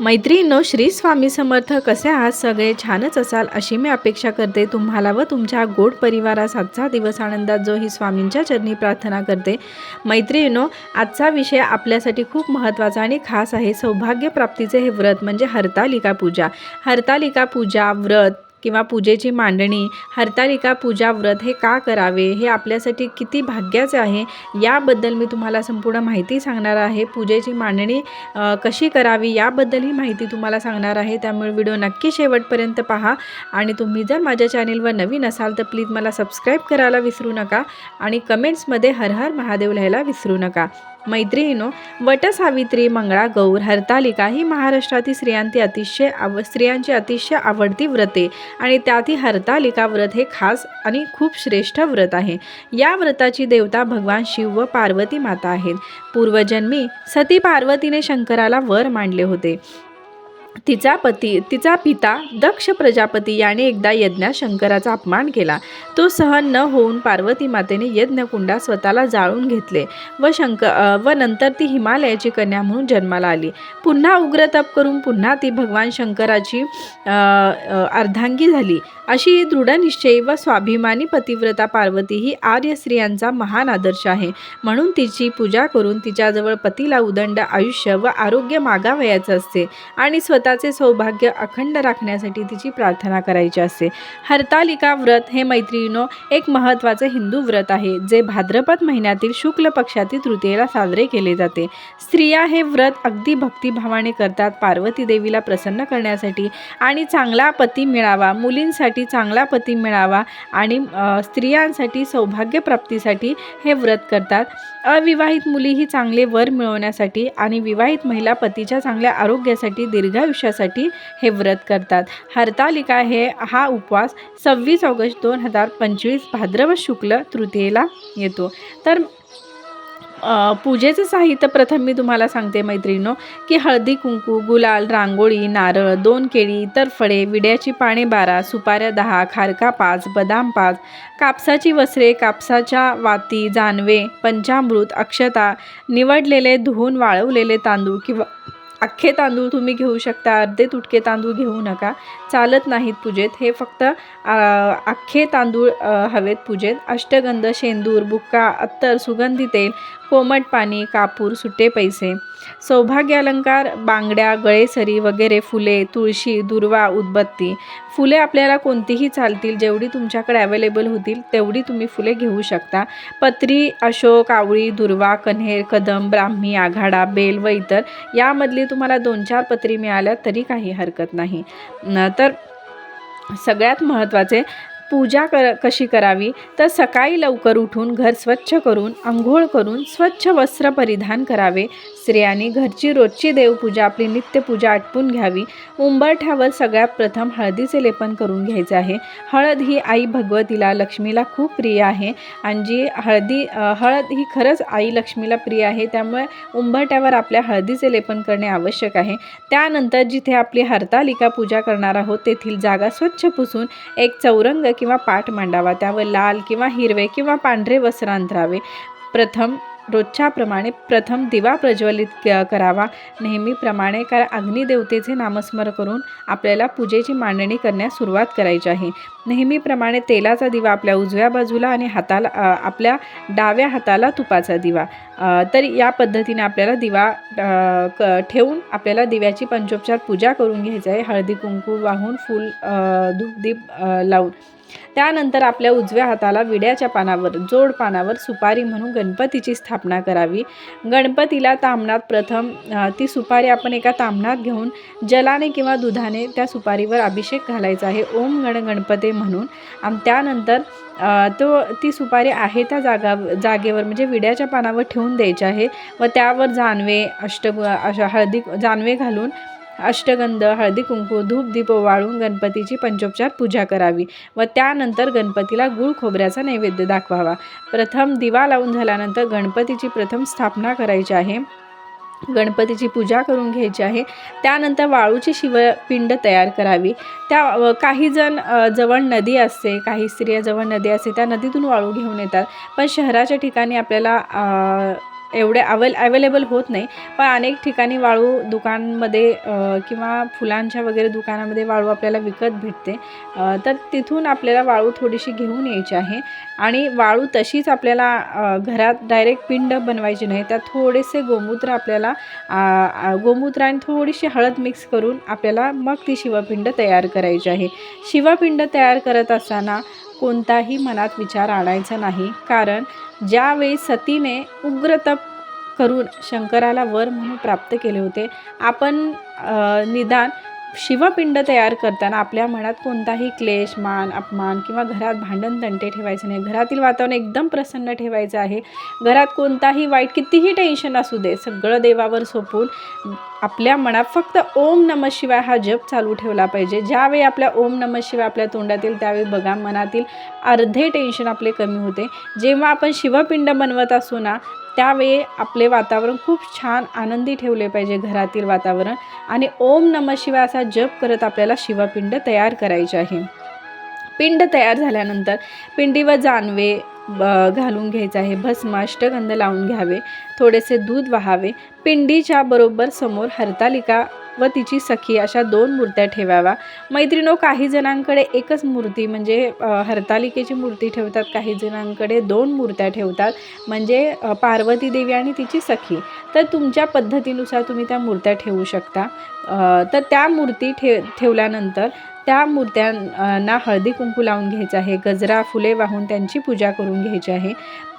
मैत्रिणींनो श्री स्वामी समर्थ कसे आहात? सगळे छानच असाल अशी मी अपेक्षा करते. तुम्हाला व तुमच्या गोड परिवारास आजचा दिवस आनंदात जो ही स्वामींच्या चरणी प्रार्थना करते. मैत्रिणीनो आजचा विषय आपल्यासाठी खूप महत्त्वाचा आणि खास आहे. सौभाग्यप्राप्तीचे हे व्रत म्हणजे हरतालिका पूजा. हरतालिका पूजा व्रत किंवा पूजेची मांडणी हरतालिका पूजा व्रत हे का करावे? हे आपल्यासाठी किती भाग्याचे आहे? याबद्दल मी तुम्हाला संपूर्ण माहिती सांगणार आहे. पूजेची मांडणी कशी करावी याबद्दल ही माहिती तुम्हाला सांगणार आहे. त्यामुळे व्हिडिओ नक्की शेवटपर्यंत पहा. आणि तुम्ही जर माझ्या चॅनेलवर नवीन असाल तर प्लीज मला सबस्क्राईब करायला विसरू नका. आणि कमेंट्समध्ये हर हर महादेव लिहायला विसरू नका. मैत्रिणीनो वटसावित्री मंगळा गौर हरतालिका ही महाराष्ट्रातील स्त्रियांची अतिशय आव स्त्रियांची अतिशय आवडती व्रते आणि त्यातही हरतालिका व्रत हे खास आणि खूप श्रेष्ठ व्रत आहे. या व्रताची देवता भगवान शिव व पार्वती माता आहेत. पूर्वजन्मी सती पार्वतीने शंकराला वर मांडले होते. तिचा पती तिचा पिता दक्ष प्रजापती याने एकदा यज्ञात शंकराचा अपमान केला. तो सहन न होऊन पार्वती मातेने यज्ञकुंडात स्वतःला जाळून घेतले व शंक व नंतर ती हिमालयाची कन्या म्हणून जन्माला आली. पुन्हा उग्र तप करून पुन्हा ती भगवान शंकराची अर्धांगी झाली. अशी ही दृढनिश्चयी व स्वाभिमानी पतिव्रता पार्वती ही आर्य स्त्रियांचा महान आदर्श आहे. म्हणून तिची पूजा करून तिच्याजवळ पतीला उदंड आयुष्य व आरोग्य मागावयाचं असते. आणि स्व स्वतःचे सौभाग्य अखंड राखण्यासाठी तिची प्रार्थना करायची असते. हरतालिका व्रत हे मैत्रिणीनो एक महत्त्वाचे हिंदू व्रत आहे जे भाद्रपद महिन्यातील शुक्ल पक्षातील तृतीयेला साजरे केले जाते. स्त्रिया हे व्रत अगदी भक्तिभावाने करतात पार्वती देवीला प्रसन्न करण्यासाठी आणि चांगला पती मिळावा मुलींसाठी चांगला पती मिळावा आणि स्त्रियांसाठी सौभाग्यप्राप्तीसाठी हे व्रत करतात. अविवाहित मुलीही चांगले वर मिळवण्यासाठी आणि विवाहित महिला पतीच्या चांगल्या आरोग्यासाठी दीर्घ दीर्घायुष्यासाठी हे व्रत करतात. हरतालिका हे हा उपवास सव्वीस ऑगस्ट दोन हजार पंचवीस भाद्रव शुक्ल तृतीयेला येतो. तर पूजेचं साहित्य प्रथम मी तुम्हाला सांगते मैत्रिणीनो की हळदी कुंकू गुलाल रांगोळी नारळ दोन केळी इतर फळे विड्याची पाने बारा सुपाऱ्या दहा खारका पाच बदाम पाच कापसाची वस्त्रे कापसाच्या वाती जानवे पंचामृत अक्षता निवडलेले धुवून वाळवलेले तांदूळ किंवा अख्खे तांदूळ तुम्ही घेऊ शकता अर्धे तुटके तांदूळ घेऊ नका. चालत नाहीत पूजेत. हे फक्त अख्खे तांदूळ हवेत पूजेत. अष्टगंध शेंदूर बुक्का अत्तर सुगंधी तेल कोमट पाणी कापूर सुटे पैसे. सौभाग्यालंकार बांगड्या गळेसरी वगैरे फुले तुळशी दुर्वा उदबत्ती. फुले आपल्याला कोणतीही चालतील जेवढी तुमच्याकडे अवेलेबल होतील तेवढी तुम्ही फुले घेऊ शकता. पत्री अशोक आवळी दुर्वा कन्हेर कदम ब्राह्मी आघाडा बेल व इतर. यामधली तुम्हाला दोन चार पत्री मिळाल्या तरी काही हरकत नाही. न तर सगळ्यात महत्त्वाचे पूजा कर कशी करावी? तर सकाळी लवकर उठून घर स्वच्छ करून आंघोळ करून स्वच्छ वस्त्र परिधान करावे. स्त्रियांनी घरची रोजची देवपूजा आपली नित्यपूजा आटपून घ्यावी. उंबरठ्यावर सगळ्यात प्रथम हळदीचे लेपन करून घ्यायचे आहे. हळद ही आई भगवतीला लक्ष्मीला खूप प्रिय आहे. आणि जी हळदी हळद ही खरंच आई लक्ष्मीला प्रिय आहे. त्यामुळे उंबरठ्यावर आपल्या हळदीचे लेपन करणे आवश्यक आहे. त्यानंतर जिथे आपली हरतालिका पूजा करणार आहोत तेथील जागा स्वच्छ पुसून एक चौरंग किंवा पाठ मांडावा. त्यावर लाल किंवा हिरवे किंवा पांढरे वस्त्र अंतरावे. प्रथम रोजच्याप्रमाणे प्रथम दिवा प्रज्वलित क- करावा. नेहमीप्रमाणे कारण अग्निदेवतेचे नामस्मरण करून आपल्याला पूजेची मांडणी करण्यास सुरुवात करायची आहे. नेहमीप्रमाणे तेलाचा दिवा आपल्या उजव्या बाजूला आणि हाताला आपल्या डाव्या हाताला तुपाचा दिवा. तर या पद्धतीने आपल्याला दिवा क ठेवून आपल्याला दिव्याची पंचोपचार पूजा करून घ्यायची आहे. हळदी कुंकू वाहून फूल धूपदीप लावून. त्यानंतर आपल्या उजव्या हाताला विड्याच्या पानावर जोड पानावर सुपारी म्हणून गणपतीची स्थापना करावी. गणपतीला तामणात प्रथम ती सुपारी आपण एका तामणात घेऊन जलाने किंवा दुधाने त्या सुपारीवर अभिषेक घालायचा आहे. ओम गण गणपते म्हणून. आणि त्यानंतर तो ती सुपारी आहे त्या जागा जागेवर म्हणजे विड्याच्या पानावर ठेवून द्यायची आहे व त्यावर जानवे अष्ट अशा हळदी जानवे घालून अष्टगंध हळदी कुंकू धूप दीप वाळून गणपतीची पंचोपचार पूजा करावी व त्यानंतर गणपतीला गुळ खोबऱ्याचा नैवेद्य दाखवावा. प्रथम दिवा लावून झाल्यानंतर गणपतीची प्रथम स्थापना करायची आहे. गणपतीची पूजा करून घ्यायची आहे. त्यानंतर वाळूची शिवपिंड तयार करावी. त्या काही जण जवळ नदी असते काही स्त्रिया जवळ नदी असते त्या नदीतून वाळू घेऊन येतात. पण शहराच्या ठिकाणी आपल्याला एवढे अवेल अवेलेबल होत नाही. पण अनेक ठिकाणी वाळू दुकानमध्ये किंवा फुलांच्या वगैरे दुकानामध्ये वाळू आपल्याला विकत भेटते. तर तिथून आपल्याला वाळू थोडीशी घेऊन यायची आहे. आणि वाळू तशीच आपल्याला घरात डायरेक्ट पिंड बनवायची नाही. त्यात थोडेसे गोमूत्र आपल्याला गोमूत्र आणि थोडीशी हळद मिक्स करून आपल्याला मग ती शिवपिंड तयार करायची आहे. शिवपिंड तयार करत असताना कोणताही मनात विचार आणायचा नाही. कारण ज्यावेळी सतीने उग्र तप करून शंकराला वर म्हणून प्राप्त केले होते आपण निदान शिवपिंड तयार करताना आपल्या मनात कोणताही क्लेश मान अपमान किंवा घरात भांडण तंटे ठेवायचं नाही. घरातील वातावरण एकदम प्रसन्न ठेवायचं आहे. घरात कोणताही वाईट कितीही टेन्शन असू दे सगळं देवावर सोपून आपल्या मनात फक्त ओम नम शिवाय हा जप चालू ठेवला पाहिजे. ज्यावेळी आपल्या ओम नम शिवाय आपल्या तोंडातील त्यावेळी बघा मनातील अर्धे टेन्शन आपले कमी होते. जेव्हा आपण शिवपिंड बनवत असू ना त्यावेळी आपले वातावरण खूप छान आनंदी ठेवले पाहिजे घरातील वातावरण. आणि ओम नम शिवाय असा जप करत आपल्याला शिवपिंड तयार करायचे आहे. पिंड तयार झाल्यानंतर पिंडीवर जानवे ब- घालून घ्यायचं आहे. भस्म अष्टगंध लावून घ्यावे. थोडेसे दूध वहावे. पिंडीच्या बरोबर समोर हरतालिका व तिची सखी अशा दोन मूर्त्या ठेवाव्या मैत्रिणो काही जणांकडे एकच मूर्ती म्हणजे हरतालिकेची मूर्ती ठेवतात. काही जणांकडे दोन मूर्त्या ठेवतात. म्हणजे पार्वती देवी आणि तिची सखी. तर तुमच्या पद्धतीनुसार तुम्ही त्या मूर्त्या ठेवू शकता. तर त्या मूर्ती ठे ठेवल्यानंतर त्या मूर्त्यांना हळदी कुंकू लावून घ्यायचं आहे गजरा फुले वाहून त्यांची पूजा करून घ्यायची आहे.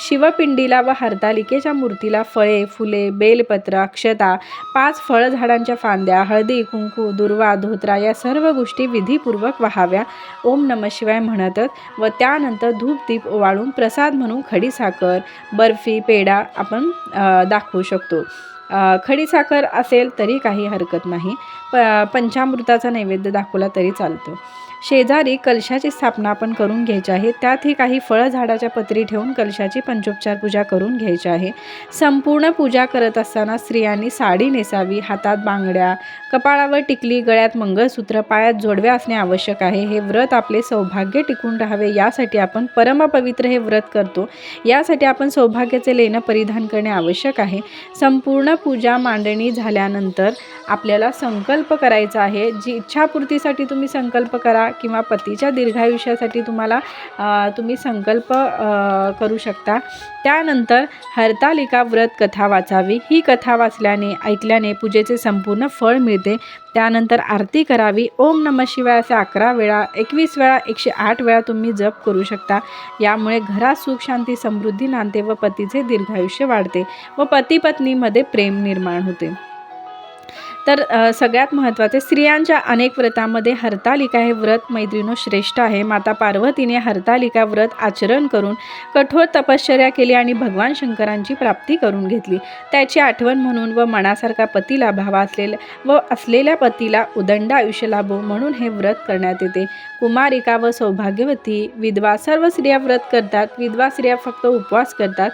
शिवपिंडीला व हरतालिकेच्या मूर्तीला फळे फुले बेलपत्र अक्षता पाच फळझाडांच्या फांद्या हळदी कुंकू दुर्वा धोत्रा या सर्व गोष्टी विधीपूर्वक वहाव्या. ओम नम शिवाय म्हणतच व त्यानंतर धूप दीप ओवाळून प्रसाद म्हणून खडीसाखर बर्फी पेढा आपण दाखवू शकतो. खडीसाखर असेल तरी काही हरकत नाही. प पंचामृताचा नैवेद्य दाखवला तरी चालतो. शेजारी कलशाची स्थापना आपण करून घ्यायची आहे. त्यातही काही फळं झाडाच्या पत्री ठेवून कलशाची पंचोपचार पूजा करून घ्यायची आहे. संपूर्ण पूजा करत असताना स्त्रियांनी साडी नेसावी हातात बांगड्या कपाळावर टिकली गळ्यात मंगळसूत्र पायात जोडव्या असणे आवश्यक आहे. हे व्रत आपले सौभाग्य टिकून राहावे यासाठी आपण परमपवित्र हे व्रत करतो. यासाठी आपण सौभाग्याचे लेणं परिधान करणे आवश्यक आहे. संपूर्ण पूजा मांडणी झाल्यानंतर आपल्याला संकल्प करायचा आहे. जी इच्छापूर्तीसाठी तुम्ही संकल्प करा किंवा पतीच्या दीर्घायुष्यासाठी तुम्हाला तुम्ही संकल्प करू शकता. त्यानंतर हरतालिका व्रत कथा वाचावी. ही कथा वाचल्याने ऐकल्याने पूजेचे संपूर्ण फळ मिळते. त्यानंतर आरती करावी. ओम नम शिवाय असे अकरा वेळा एकवीस वेळा एकशे आठ वेळा तुम्ही जप करू शकता. यामुळे घरात सुख शांती समृद्धी नांदते व पतीचे दीर्घायुष्य वाढते व पती पत्नीमध्ये प्रेम निर्माण होते. तर सगळ्यात महत्त्वाचे स्त्रियांच्या अनेक व्रतामध्ये हरतालिका हे व्रत मैत्रिणो श्रेष्ठ आहे. माता पार्वतीने हरतालिका व्रत आचरण करून कठोर तपश्चर्या केली आणि भगवान शंकरांची प्राप्ती करून घेतली. त्याची आठवण म्हणून व मनासारखा पतीला भावा असलेल्या व असलेल्या पतीला उदंड आयुष्य लाभो म्हणून हे व्रत करण्यात येते. कुमारिका व सौभाग्यवती विधवा सर्व स्त्रिया व्रत करतात. विधवा स्त्रिया फक्त उपवास करतात.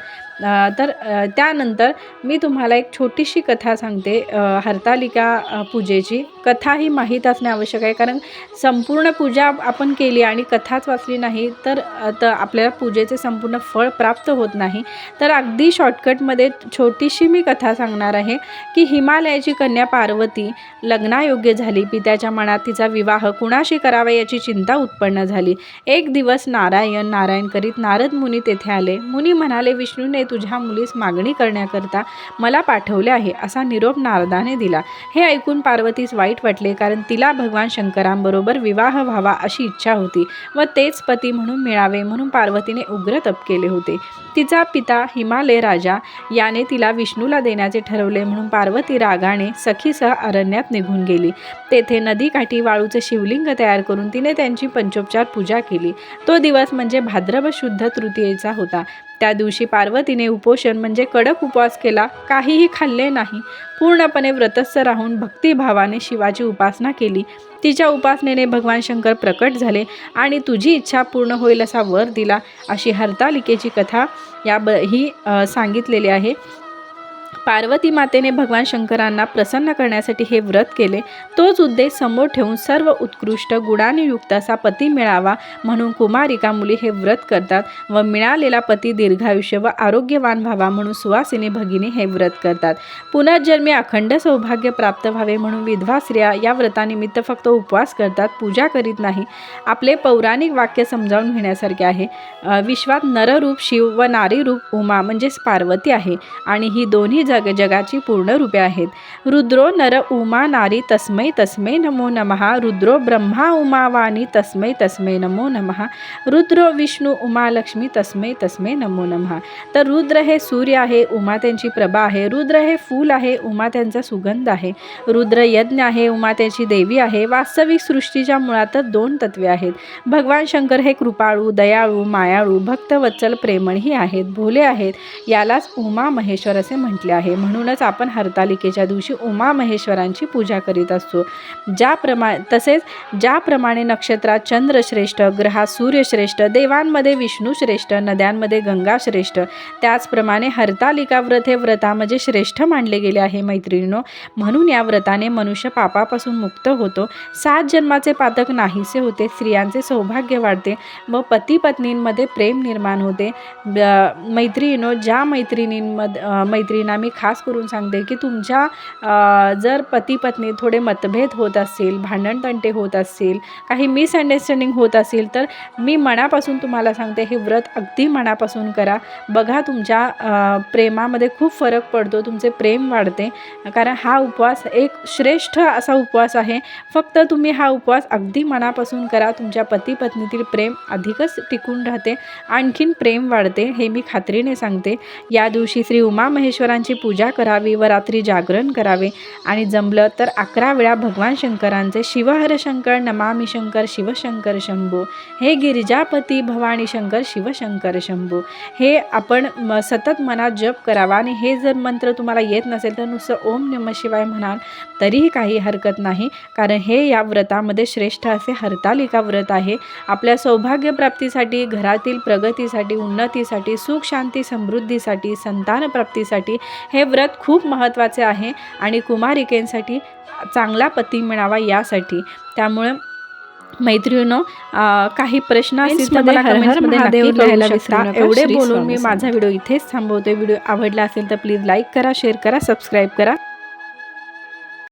तर त्यानंतर मी तुम्हाला एक छोटीशी कथा सांगते. हरतालिका त्या पूजेची. कथा ही माहीत असणे आवश्यक आहे कारण संपूर्ण पूजा आपण केली आणि कथाच वाचली नाही तर तर आपल्याला पूजेचे संपूर्ण फळ प्राप्त होत नाही. तर अगदी शॉर्टकटमध्ये छोटीशी मी कथा सांगणार आहे की हिमालयाची कन्या पार्वती लग्नायोग्य झाली. पित्याच्या मनात तिचा विवाह कुणाशी करावा याची चिंता उत्पन्न झाली. एक दिवस नारायण नारायण करीत नारद मुनी तेथे आले. मुनी म्हणाले विष्णूने तुझ्या मुलीस मागणी करण्याकरता मला पाठवले आहे असा निरोप नारदाने दिला. हे ऐकून पार्वतीस वाईट वाटले कारण तिला भगवान शंकरांबरोबर विवाह व्हावा अशी इच्छा होती व तेच पती म्हणून मिळावे म्हणून पार्वतीने उग्र तप केले होते. तिचा पिता हिमालय राजा याने तिला विष्णूला देण्याचे ठरवले म्हणून पार्वती रागाने सखीसह अरण्यात निघून गेली. तेथे नदीकाठी वाळूचे शिवलिंग तयार करून तिने त्यांची पंचोपचार पूजा केली. तो दिवस म्हणजे भाद्रव शुद्ध तृतीयेचा होता. त्या दिवशी पार्वतीने उपोषण म्हणजे कडक उपवास केला काहीही खाल्ले नाही. पूर्णपणे व्रतस्थ राहून भक्तिभावाने शिवाची उपासना केली. तिच्या उपासनेने भगवान शंकर प्रकट झाले आणि तुझी इच्छा पूर्ण होईल असा वर दिला. अशी हरतालिकेची कथा या ब ही सांगितलेली आहे. पार्वती मातेने भगवान शंकरांना प्रसन्न करण्यासाठी हे व्रत केले. तोच उद्देश समोर ठेवून सर्व उत्कृष्ट गुणाने युक्त असा पती मिळावा म्हणून कुमारिका मुली हे व्रत करतात व मिळालेला पती दीर्घायुष्य व आरोग्यवान व्हावा म्हणून सुवासिनी भगिनी हे व्रत करतात. पुनर्जन्मी अखंड सौभाग्य प्राप्त व्हावे म्हणून विधवा स्त्रिया या व्रतानिमित्त फक्त उपवास करतात पूजा करीत नाही. आपले पौराणिक वाक्य समजावून घेण्यासारखे आहे. विश्वात नररूप शिव व नारीरूप उमा म्हणजेच पार्वती आहे आणि ही दोन्ही जग जगाची पूर्ण रूपे आहेत. रुद्रो नर उमा नारी तस्मै तस्मै नमो नमः. रुद्रो ब्रह्मा उमा वाणी तस्मै तस्मै नमो नमः. रुद्रो विष्णू उमा लक्ष्मी तस्मै तस्मै नमो नमः. तर रुद्र हे सूर्य आहे उमा त्यांची प्रभा आहे. रुद्र हे फूल आहे उमा त्यांचा सुगंध आहे. रुद्र यज्ञ आहे उमा त्याची देवी आहे. वास्तविक सृष्टीच्या मुळातच दोन तत्वे आहेत. भगवान शंकर हे कृपाळू दयाळू मायाळू भक्तवत्सल प्रेमळही आहेत भोले आहेत. यालाच उमा महेश्वर असे म्हटले आहे. म्हणूनच आपण हरतालिकेच्या दिवशी उमा महेश्वरांची पूजा करीत असतो. ज्याप्रमा तसेच ज्याप्रमाणे नक्षत्रात चंद्र श्रेष्ठ ग्रहात सूर्यश्रेष्ठ देवांमध्ये विष्णू श्रेष्ठ नद्यांमध्ये गंगा श्रेष्ठ त्याचप्रमाणे हरतालिका व्रत हे व्रतामध्ये श्रेष्ठ मानले गेले आहे मैत्रिणीनो. म्हणून या व्रताने मनुष्य पापापासून मुक्त होतो. सात जन्माचे पातक नाहीसे होते स्त्रियांचे सौभाग्य वाढते व पती पत्नींमध्ये प्रेम निर्माण होते. मैत्रिणीनो ज्या मैत्रिणींमध्ये मैत्रिणींना मी मी खास करून सांगते की तुमच्या जर पती पत्नी थोडे मतभेद होत असतील भांडणतंटे होत असतील काही मिसअंडरस्टँडिंग होत असेल तर मी मनापासून तुम्हाला सांगते हे व्रत अगदी मनापासून करा. बघा तुमच्या प्रेमामध्ये खूप फरक पडतो तुमचे प्रेम वाढते. कारण हा उपवास एक श्रेष्ठ असा उपवास आहे. फक्त तुम्ही हा उपवास अगदी मनापासून करा. तुमच्या पती पत्नीतील प्रेम अधिकच टिकून राहते. आणखीन प्रेम वाढते हे मी खात्रीने सांगते. या दिवशी श्री उमा महेश्वरांची पूजा करावी व रात्री जागरण करावे आणि जमलं तर अकरा वेळा भगवान शंकरांचे शिवहर शंकर नमामी शंकर शिवशंकर शंभू. हे गिरिजापती भवानी शंकर शिवशंकर शंभू. हे आपण म सतत मनात जप करावा आणि हे जर मंत्र तुम्हाला येत नसेल तर नुसतं ओम नम शिवाय म्हणाल तरीही काही हरकत नाही. कारण हे या व्रतामध्ये श्रेष्ठ असे हरतालिका व्रत आहे. आपल्या सौभाग्यप्राप्तीसाठी घरातील प्रगतीसाठी उन्नतीसाठी सुख शांती समृद्धीसाठी संतानप्राप्तीसाठी हे व्रत खूप महत्त्वाचे आहे आणि कुमारिकेंसाठी चांगला पती मिळावा यासाठी. त्यामुळं मैत्रिणीनो काही प्रश्न. एवढे बोलून मी माझा व्हिडिओ इथेच थांबवते. व्हिडिओ आवडला असेल तर प्लीज लाईक करा शेअर करा सबस्क्राईब करा.